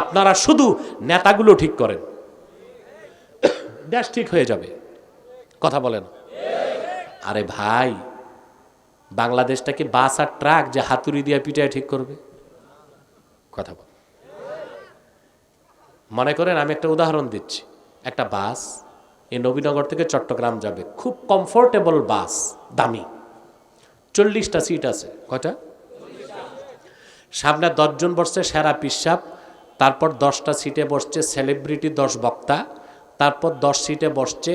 আপনারা শুধু নেতাগুলো ঠিক করেন। দেশ ঠিক হয়ে যাবে। কথা বলেন। আরে ভাই, বাংলাদেশটাকে বাস আর ট্রাক যে হাতুড়ি দিয়ে পিটায় ঠিক করবে? কথা বল। মনে করেন আমি একটা উদাহরণ দিচ্ছি। একটা বাস এই নবীনগর থেকে চট্টগ্রাম যাবে। খুব কমফোর্টেবল বাস, দামি। চল্লিশটা সিট আছে। কয়টা? সামনে দশজন বসছে, সেরা পিসাব। তারপর দশটা সিটে বসছে সেলিব্রিটি দশ বক্তা, তারপর দশ সিটে বসছে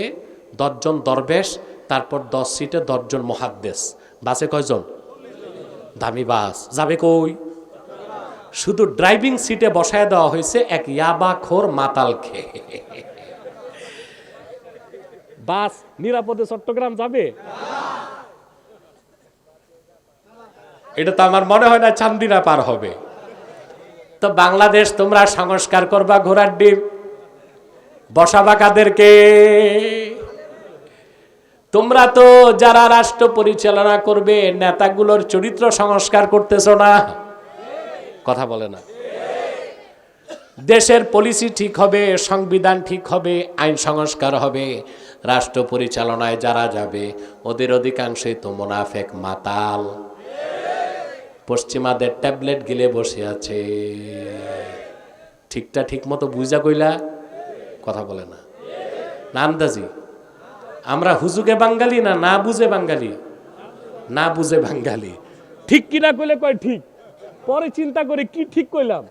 দশজন দরবেশ, তারপর দশ সিটে দশজন মহাদ্দেশ। বাসে কয়জন? দামি বাস যাবে কই? শুধু ড্রাইভিং সিটে বসায় দেওয়া হয়েছে এক ইয়াবা খোর মাতাল খেয়ে বাস, নিরাপদে চট্টগ্রাম যাবে? এটা তো আমার মনে হয় না চান্দিনা পার হবে। তো বাংলাদেশ তোমরা সংস্কার করবা ঘোড়ার ডিম। বসাবা কাদেরকে তোমরা তো যারা রাষ্ট্র পরিচালনা করবে, নেতাগুলোর চরিত্র সংস্কার করতেছো না। কথা বলে না। দেশের পলিসি ঠিক হবে, সংবিধান ঠিক হবে, আইন সংস্কার হবে। রাষ্ট্র পরিচালনায় যারা যাবে, ওদের অধিকাংশই তো মোনাফেক মাতাল। পশ্চিমাদের ট্যাবলেট গিলে বসে আছে। ঠিকটা ঠিক মতো বুঝা কইলা কথা বলে না। না আন্দাজি আমরা হুজুগে বাঙালি না না বুঝে বাঙালি? না বুঝে বাঙালি। ঠিক কিনা কইলে কয় ঠিক পরে চিন্তা করে কি ঠিক কইলাম?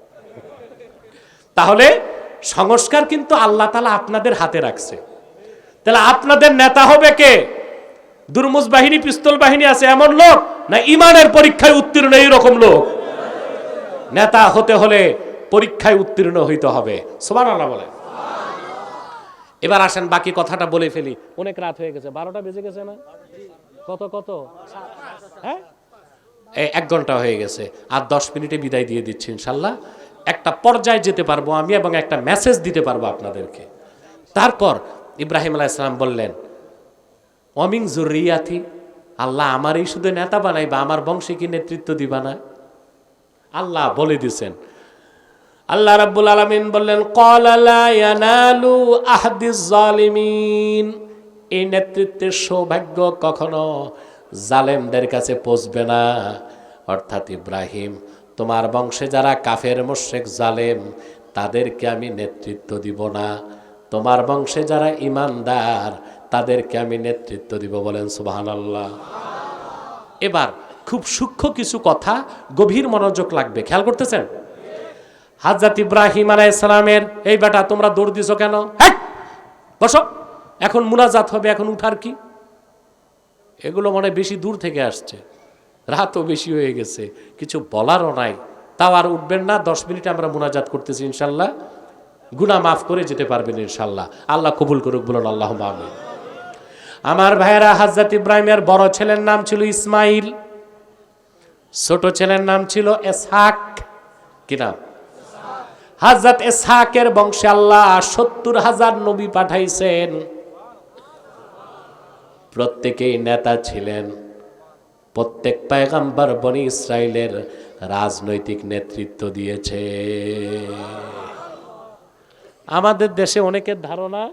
তাহলে সংস্কার কিন্তু আল্লাহ তালা আপনাদের হাতে রাখছে। তাহলে আপনাদের নেতা হবে কে? দুর্মুজ বাহিনী, পিস্তল বাহিনী আছে, এমন লোক না ইমানের পরীক্ষায় উত্তীর্ণ এইরকম লোক। নেতা হতে হলে পরীক্ষায় উত্তীর্ণ হইতে হবে। সোমান আল্লাহ বলে এবার আসেন, বাকি কথাটা বলে ফেলি। অনেক রাত হয়ে গেছে, বারোটা বেজে গেছে না? কত কত? হ্যাঁ? এক ঘণ্টা হয়ে গেছে, আর দশ মিনিটে বিদায় দিয়ে দিচ্ছি ইনশাল্লাহ। একটা পর্যায়ে যেতে পারব আমি এবং একটা মেসেজ দিতে পারব আপনাদেরকে। তারপর ইব্রাহিম আলাহ ইসলাম বললেন অমিং জুরিয়াথি আল্লাহ আমারই শুধু নেতা বানাইবা, আমার বংশে কি নেতৃত্ব দিবা না? আল্লাহ বলে দিছেন। আল্লাহ রাব্বুল আলামিন বললেন কলালা আহদিস জালিমিন এই নেতৃত্বের সৌভাগ্য কখনো জালেমদের কাছে পৌঁছবে না। অর্থাৎ ইব্রাহিম, তোমার বংশে যারা কাফের মোশেক জালেম, তাদেরকে আমি নেতৃত্ব দিব না। তোমার বংশে যারা ইমানদার, তাদেরকে আমি নেতৃত্ব দিব বলেন সুবহানাল্লাহ। এবার খুব সূক্ষ্ম কিছু কথা, গভীর মনোযোগ লাগবে, খেয়াল করতেছেন? হাজরত ইব্রাহিম আলাইসালামের এই বেটা, তোমরা দৌড় দিছো কেন! বসো, এখন মুনাজাত হবে, এখন উঠার কি? এগুলো মনে বেশি দূর থেকে আসছে, রাতও বেশি হয়ে গেছে, কিছু বলারও নাই, তাও আর উঠবেন না, দশ মিনিট আমরা মুনাজাত করতেছি ইনশাল্লাহ। গুনাহ মাফ করে যেতে পারবেন ইনশাল্লাহ আল্লাহ কবুল করুক, বলুন আল্লাহ আমিন। আমার ভাইয়েরা হাজরত ইব্রাহিমের বড় ছেলের নাম ছিল ইসমাইল, ছোট ছেলের নাম ছিল এসহাক। কি নাম? হাজরত এসহাকের বংশে আল্লাহ সত্তর হাজার নবী পাঠাইছেন। প্রত্যেকেই নেতা ছিলেন। প্রত্যেক পায়গাম্বার বনি ইসরায়েলের রাজনৈতিক নেতৃত্ব দিয়েছে। আমাদের দেশে অনেকের ধারণা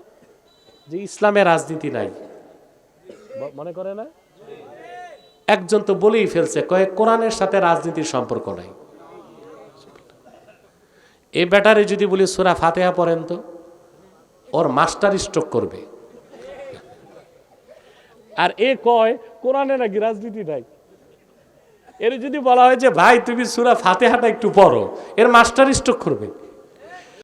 যে ইসলামে রাজনীতি নাই। মনে করে না? একজন তো বলেই ফেলছে কয়েক কোরআনের সাথে রাজনীতির সম্পর্ক নাই। এই ব্যাটারে যদি বলি, সুরা ফাতেহা পড়েন তো, ওর মাস্টার স্ট্রোক করবে। আর এ কয়, কোরআনে নাকি রাজনীতি নাই। এর যদি বলা হয় যে, ভাই, তুমি সুরা ফাতেহাটা একটু পড়ো এর মাস্টার স্ট্রোক করবে।